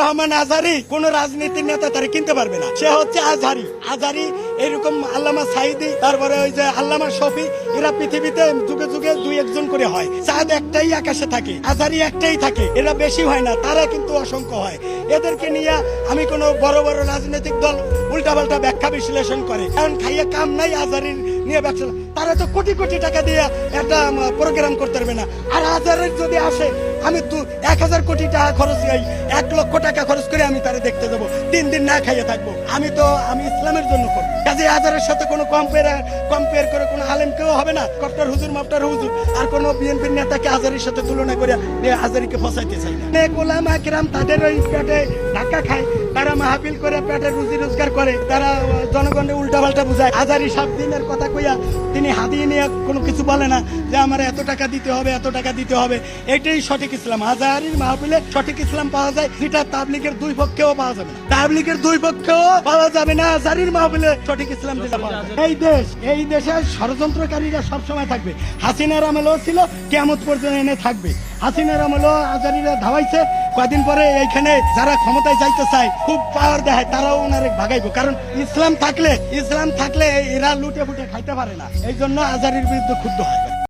রহমান আজারি কোন রাজনীতির নেতা তারা কিনতে পারবে না। সে হচ্ছে এরকম আল্লামা সাইদি, তারপরে ওই যে আল্লামা শফি, এরা পৃথিবীতে যুগে যুগে দুই একজন করে হয়। চাঁদ একটাই আকাশে থাকে আজহারি একটাই থাকে। এরা বেশি হয় না, তারা কিন্তু অসংখ্য হয়। এদেরকে নিয়ে আমি কোনো বড় বড় রাজনৈতিক দল উল্টাপাল্টা ব্যাখ্যা বিশ্লেষণ করে। কারণ খাইয়ে কাম নাই আজহারির নিয়ে ব্যবসা তারা তো কোটি কোটি টাকা দিয়ে একটা প্রোগ্রাম করতে পারবে না। আর হাজারের যদি আসে, আমি দু এক হাজার কোটি টাকা খরচ এক লক্ষ দেখতে যাব তিন দিন না খাইয়ে থাকব। আমি তো আমি ইসলামের জন্য করব। কাজে হাজারের সাথে কোনো কম্পেয়ার কম্পেয়ার করে কোনো আলেম কেউ হবে না। কপ্টার হুজুর, মাপটার হুজুর। আর কোনো বিএনপির নেতাকে হাজারের সাথে তুলনা করে এ হাজারিকে ফসাইতে চাই না। নে গোলাম আকরাম তাদের ওই পেটে ধাক্কা খায়। তারা মাহফিল করে পেটে রুজি রোজগার করে। তারা জনগণের উল্টা পাল্টা বুঝায়। হাজারি সাত দিনের কথা কইয়া তিনি হাদিয়ে নিয়ে কোনো কিছু বলে না যে আমার এত টাকা দিতে হবে, এত টাকা দিতে হবে। এটাই সঠিক ইসলাম। হাজারির মাহফিলে সঠিক ইসলাম পাওয়া যায়। যেটা তাবলিগের দুই পক্ষেও পাওয়া যাবে না। তাবলিগের দুই পক্ষেও পাওয়া যাবে না। হাজারির মাহফিলে সঠিক ইসলাম এই দেশ, এই দেশের ষড়যন্ত্রকারীরা সবসময় থাকবে। হাসিনার আমলেও ছিল কেমত পর্যন্ত এনে থাকবে। হাসিনার আমলেও আজারিরা ধাওয়াইছে। কদিন পরে এইখানে যারা ক্ষমতায় যাইতে চায়, খুব পাওয়ার দেখায়, তারাও ওনারে ভাগাইবো। কারণ ইসলাম থাকলে ইসলাম থাকলে এরা লুটে ফুটে খাইতে পারে না। এই জন্য আজারির বিরুদ্ধে ক্ষুব্ধ হয়।